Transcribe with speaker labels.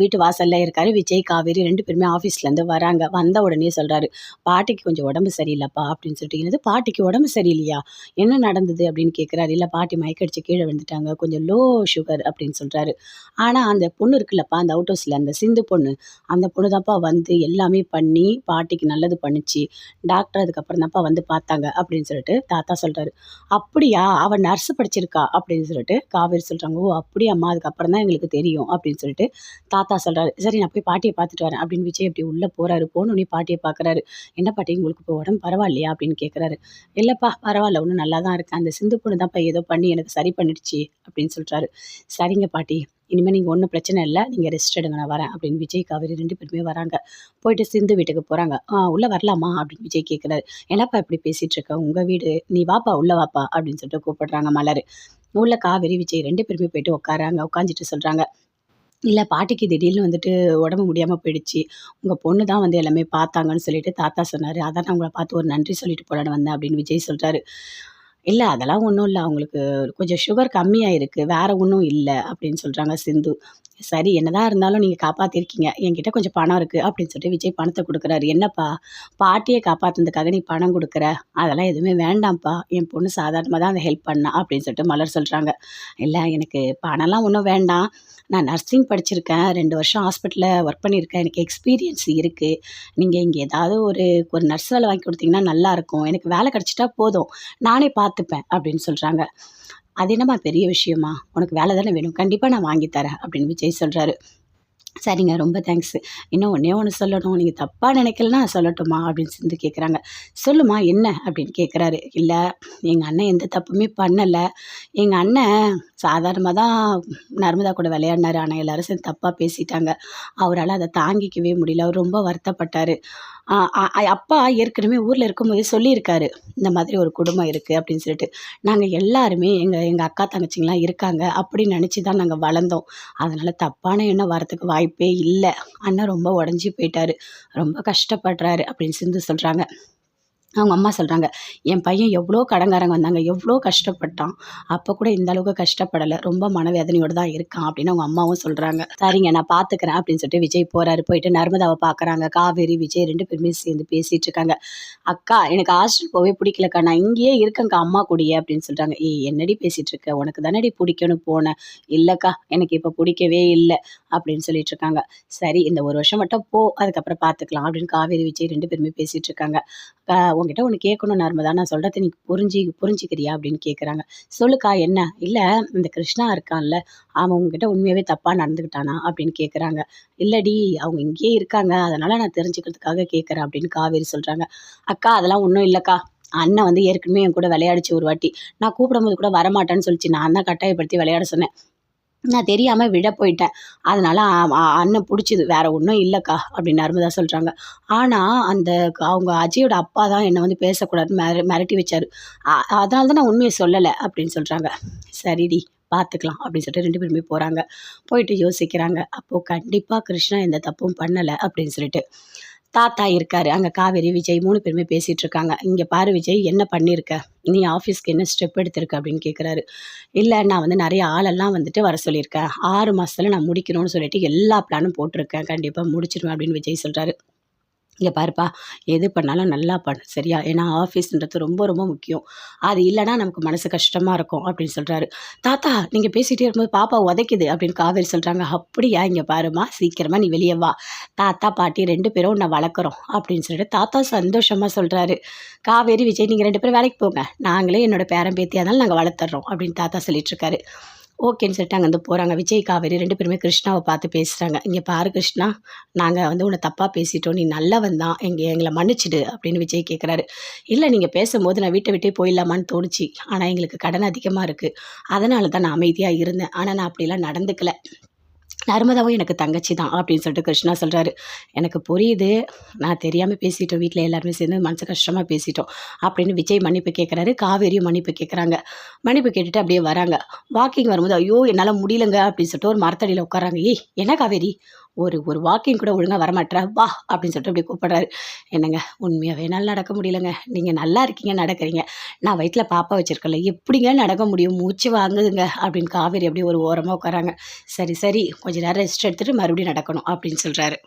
Speaker 1: வீட்டு வாசல்ல இருக்காரு. விஜய் காவேரி ரெண்டு பேருமே ஆஃபீஸ்லேருந்து வராங்க. வந்த உடனே சொல்கிறாரு பாட்டிக்கு கொஞ்சம் உடம்பு சரியில்லைப்பா அப்படின்னு சொல்லிட்டு என்னது பாட்டிக்கு உடம்பு சரியில்லையா? என்ன நடந்தது? அப்படின்னு கேட்குறாரு இல்லை பாட்டி மயக்கடிச்சு கீழே விழுந்துட்டாங்க. கொஞ்சம் லோ சுகர் அப்படின்னு சொல்கிறாரு ஆனால் அந்த பொண்ணு இருக்குல்லப்பா அந்த அவுட் ஹவுஸில் அந்த சிந்து பொண்ணு அந்த பொண்ணு தான்ப்பா வந்து எல்லாமே பண்ணி பாட்டிக்கு நல்லது பண்ணுச்சு. டாக்டர் அதுக்கப்புறம் தான்ப்பா வந்து பார்த்தாங்க அப்படின்னு சொல்லிட்டு தாத்தா சொல்கிறாரு அப்படியா? அவள் நர்ஸ் படிச்சிருக்கா? அப்படின்னு சொல்லிட்டு காவேரி சொல்கிறாங்க ஓ அப்படியாம்மா. அதுக்கப்புறம் தான் எங்களுக்கு தெரியும் அப்படின்னு சொல்லிட்டு தாத்தா சொல்கிறாரு சரி நான் போய் பாட்டியை பார்த்துட்டு வரேன். அப்படின்னு விஜய் அப்படி உள்ளே போகிறாரு போனோடனே பாட்டியை பார்க்குறாரு. என்ன பாட்டி உங்களுக்கு இப்போ உடம்பு பரவாயில்லையா? அப்படின்னு கேட்குறாரு இல்லைப்பா பரவாயில்ல ஒன்றும் நல்லா தான் இருக்கேன். அந்த சிந்து பொண்ணு தான்ப்பா ஏதோ பண்ணி எனக்கு சரி பண்ணிடுச்சு அப்படின்னு சொல்கிறாரு சரிங்க பாட்டி இனிமேல் நீங்கள் ஒன்றும் பிரச்சனை இல்லை. நீங்கள் ரெஸ்ட் எடுங்க நான் வரேன் அப்படின்னு விஜய் காவேரி ரெண்டு பேருமே வராங்க. போயிட்டு சிந்து வீட்டுக்கு போகிறாங்க ஆ உள்ளே வரலாமா? அப்படின்னு விஜய் கேட்குறாரு என்னப்பா இப்படி பேசிகிட்டு இருக்க? உங்கள் வீடு நீ வாப்பா உள்ளே வாப்பா? அப்படின்னு சொல்லிட்டு கூப்பிடுறாங்க மலர். உள்ள காவேரி விஜய் ரெண்டு பேருமே போயிட்டு உட்காராங்க உட்காந்துட்டு சொல்கிறாங்க இல்லை பாட்டிக்கு திடீர்னு வந்துட்டு உடம்பு முடியாமல் போயிடுச்சு. உங்கள் பொண்ணு தான் வந்து எல்லாமே பார்த்தாங்கன்னு சொல்லிட்டு தாத்தா சொன்னார். அதான் நான் உங்களை பார்த்து ஒரு நன்றி சொல்லிட்டு போலான்னு வந்தேன் அப்படின்னு விஜய் சொல்கிறாரு இல்லை அதெல்லாம் ஒன்றும் இல்லை. அவங்களுக்கு கொஞ்சம் சுகர் கம்மியாக இருக்குது வேறு ஒன்றும் இல்லை அப்படின்னு சொல்கிறாங்க சிந்து. சரி என்னதான் இருந்தாலும் நீங்கள் காப்பாற்றிருக்கீங்க என்கிட்ட கொஞ்சம் பணம் இருக்குது அப்படின்னு சொல்லிட்டு விஜய் பணத்தை கொடுக்குறாரு. என்னப்பா? பாட்டியை காப்பாற்றுனதுக்காக நீ பணம் கொடுக்குற? அதெல்லாம் எதுவுமே வேண்டாம்ப்பா. என் பொண்ணு சாதாரணமாக தான் அந்த ஹெல்ப் பண்ணா அப்படின்னு சொல்லிட்டு மலர் சொல்கிறாங்க இல்லை எனக்கு பணம்லாம் ஒன்றும் வேண்டாம். நான் நர்சிங் படிச்சிருக்கேன். ரெண்டு வருஷம் ஹாஸ்பிட்டலில் ஒர்க் பண்ணியிருக்கேன் எனக்கு எக்ஸ்பீரியன்ஸ் இருக்குது நீங்கள் இங்கே ஏதாவது ஒரு ஒரு நர்ஸ் வேலை வாங்கி கொடுத்தீங்கன்னா நல்லாயிருக்கும் எனக்கு வேலை கிடச்சிட்டா போதும். நானே பார்த்துப்பேன் அப்படின்னு சொல்கிறாங்க அது என்னம்மா பெரிய விஷயமா? உனக்கு வேலை தானே வேணும். கண்டிப்பாக நான் வாங்கி தரேன் அப்படின்னு விஜய் சொல்கிறாரு சரிங்க ரொம்ப தேங்க்ஸ் இன்னும் ஒன்றே ஒன்று சொல்லணும். நீங்கள் தப்பாக நினைக்கலனா சொல்லட்டுமா அப்படின்னு சிந்து கேட்குறாங்க சொல்லுமா என்ன? அப்படின்னு கேட்குறாரு இல்லை எங்கள் அண்ணன் எந்த தப்புமே பண்ணலை. எங்கள் அண்ணன் சாதாரணமாக தான் நர்மதா கூட விளையாடினார். ஆனால் எல்லாரும் சேர்ந்து தப்பாக பேசிட்டாங்க. அவரால் அதை தாங்கிக்கவே முடியல. அவர் ரொம்ப வருத்தப்பட்டார். அப்பா ஏற்கனவே ஊரில் இருக்கும்போதே சொல்லியிருக்காரு. இந்த மாதிரி ஒரு குடும்பம் இருக்குது அப்படின்னு சொல்லிட்டு. நாங்கள் எல்லாருமே எங்கள் எங்கள் அக்கா தங்கச்சிங்களாம் இருக்காங்க அப்படின்னு நினச்சி தான் நாங்கள் வளர்ந்தோம். அதனால் தப்பான எண்ணம் வரத்துக்கு வாய்ப்பே இல்லை. அண்ணன் ரொம்ப உடஞ்சி போயிட்டாரு. ரொம்ப கஷ்டப்படுறாரு அப்படின்னு சிந்து சொல்கிறாங்க அவங்க அம்மா சொல்கிறாங்க என் பையன் எவ்வளோ கடங்காரங்க வந்தாங்க எவ்வளோ கஷ்டப்பட்டான். அப்போ கூட இந்த அளவுக்கு கஷ்டப்படலை ரொம்ப மனவேதனையோடு தான் இருக்கான் அப்படின்னு அவங்க அம்மாவும் சொல்கிறாங்க சரிங்க நான் பார்த்துக்கிறேன் அப்படின்னு சொல்லிட்டு விஜய் போகிறாரு போயிட்டு நர்மதாவை பார்க்குறாங்க காவேரி விஜய் ரெண்டு பேருமே சேர்ந்து பேசிகிட்டு இருக்காங்க. அக்கா எனக்கு ஹாஸ்டல் போவே பிடிக்கலக்கா நான் இங்கேயே இருக்கேங்க்கா அம்மா கூடிய அப்படின்னு சொல்கிறாங்க ஏய் என்னடி பேசிகிட்டு இருக்க? உனக்கு தானடி பிடிக்கும்னு போனேன். இல்லைக்கா எனக்கு இப்போ பிடிக்கவே இல்லை அப்படின்னு சொல்லிட்டு இருக்காங்க. சரி இந்த ஒரு வருஷம் மட்டும் போ அதுக்கப்புறம் பார்த்துக்கலாம் அப்படின்னு காவேரி விஜய் ரெண்டு பேருமே பேசிகிட்டு இருக்காங்க. உங்ககிட்ட ஒன்று கேட்கணும் நர்மதா நான் சொல்கிறத நீ புரிஞ்சு புரிஞ்சுக்கிறியா அப்படின்னு கேட்குறாங்க சொல்லுக்கா என்ன? இல்லை இந்த கிருஷ்ணா இருக்கான்ல அவன் உங்ககிட்ட உண்மையாகவே தப்பாக நடந்துக்கிட்டானா அப்படின்னு கேட்குறாங்க இல்லடி அவங்க இங்கேயே இருக்காங்க. அதனால் நான் தெரிஞ்சுக்கிறதுக்காக கேட்குறேன் அப்படின்னு காவேரி சொல்கிறாங்க அக்கா அதெல்லாம் ஒன்றும் இல்லைக்கா. அண்ணன் வந்து ஏற்கனவே என் கூட விளையாடிச்சு ஒரு வாட்டி. நான் கூப்பிடும்போது கூட வரமாட்டேன்னு சொல்லிச்சு. நான் தான் கட்டாயப்படுத்தி விளையாட சொன்னேன். நான் தெரியாமல் விழ போயிட்டேன். அதனால் அண்ணன் பிடிச்சிது. வேறு ஒன்றும் இல்லைக்கா அப்படின்னு நர்மதா சொல்கிறாங்க ஆனால் அந்த அவங்க அஜயோட அப்பா தான் என்னை வந்து பேசக்கூடாதுன்னு மிர மிரட்டி வச்சார். அதனால தான் நான் உண்மையை சொல்லலை அப்படின்னு சொல்கிறாங்க சரிடி பார்த்துக்கலாம் அப்படின்னு சொல்லிட்டு ரெண்டு பேருமே போகிறாங்க போயிட்டு யோசிக்கிறாங்க. அப்போது கண்டிப்பாக கிருஷ்ணா எந்த தப்பும் பண்ணலை அப்படின்னு சொல்லிட்டு. தாத்தா இருக்காரு. அங்கே காவேரி விஜய் மூணு பேருமே பேசிகிட்டு இருக்காங்க. இங்கே பாரு விஜய் என்ன பண்ணியிருக்க நீ ஆஃபீஸ்க்கு என்ன ஸ்டெப் எடுத்திருக்க அப்படின்னு கேட்குறாரு இல்லை நான் வந்து நிறைய ஆளெல்லாம் வந்துட்டு வர சொல்லியிருக்கேன். ஆறு மாதத்தில் நான் முடிக்கணும்னு சொல்லிட்டு எல்லா பிளானும் போட்டிருக்கேன். கண்டிப்பாக முடிச்சிடுவேன் அப்படின்னு விஜய் சொல்கிறாரு இங்கே பாருப்பா எது பண்ணாலும் நல்லா பண்ணு சரியா? ஏன்னா ஆஃபீஸ்ன்றது ரொம்ப ரொம்ப முக்கியம். அது இல்லைன்னா நமக்கு மனசு கஷ்டமாக இருக்கும் அப்படின்னு சொல்கிறாரு தாத்தா நீங்கள் பேசிகிட்டே இருக்கும்போது பாப்பா உதைக்குது அப்படின்னு காவேரி சொல்கிறாங்க அப்படியா இங்கே பாருமா சீக்கிரமாக நீ வெளியே வா. தாத்தா பாட்டி ரெண்டு பேரும் உன்னை வளர்க்குறோம் அப்படின்னு சொல்லிட்டு தாத்தா சந்தோஷமாக சொல்கிறாரு காவேரி விஜய் நீங்கள் ரெண்டு பேரும் வேலைக்கு போங்க. நாங்களே என்னோட பேரன் பேத்தியாக இருந்தாலும் நாங்கள் வளர்த்துறோம் அப்படின்னு தாத்தா சொல்லிட்டுருக்காரு ஓகேன்னு சொல்லிட்டு அங்கே வந்து போகிறாங்க விஜய் காவேரி ரெண்டு பேருமே கிருஷ்ணாவை பார்த்து பேசுகிறாங்க இங்கே பாரு கிருஷ்ணா நாங்கள் வந்து உன்னை தப்பாக பேசிட்டோம். நீ நல்லவன் தான். எங்கள் எங்களை மன்னிச்சிடு அப்படின்னு விஜய் கேட்குறாரு இல்லை நீங்கள் பேசும்போது நான் வீட்டை விட்டே போயிடலாமான்னு தோணுச்சு. ஆனால் எங்களுக்கு கடன் அதிகமாக இருக்குது அதனால தான் நான் அமைதியாக இருந்தேன். ஆனால் நான் அப்படிலாம் நடந்துக்கல. நர்மதாவும் எனக்கு தங்கச்சி தான் அப்படின்னு சொல்லிட்டு கிருஷ்ணா சொல்கிறாரு எனக்கு புரியுது. நான் தெரியாமல் பேசிட்டோம். வீட்டில் எல்லாருமே சேர்ந்து மனசு கஷ்டமாக பேசிட்டோம் அப்படின்னு விஜய் மன்னிப்பு கேட்குறாரு காவேரியும் மன்னிப்பு கேட்குறாங்க மன்னிப்பு கேட்டுட்டு அப்படியே வராங்க. வாக்கிங் வரும்போது ஐயோ என்னால் முடியலங்க அப்படின்னு சொல்லிட்டு ஒரு மரத்தடியில் உட்காராங்க ஏய் என்ன காவேரி? ஒரு ஒரு வாக்கிங் கூட ஒழுங்காக வரமாட்டேற வா அப்படின்னு சொல்லிட்டு அப்படியே கூப்பிட்றாரு. என்னங்க உண்மையாகவே என்னால் நடக்க முடியலங்க. நீங்கள் நல்லா இருக்கீங்க நடக்கிறீங்க. நான் வயிற்றில் பாப்பா வச்சுருக்கல எப்படிங்க நடக்க முடியும்? மூச்சு வாங்குதுங்க அப்படின்னு காவேரி அப்படியே ஒரு ஓரமாக உட்காராங்க சரி சரி கொஞ்ச நேரம் ரெஸ்ட் எடுத்துகிட்டு மறுபடியும் நடக்கணும் அப்படின்னு சொல்கிறாரு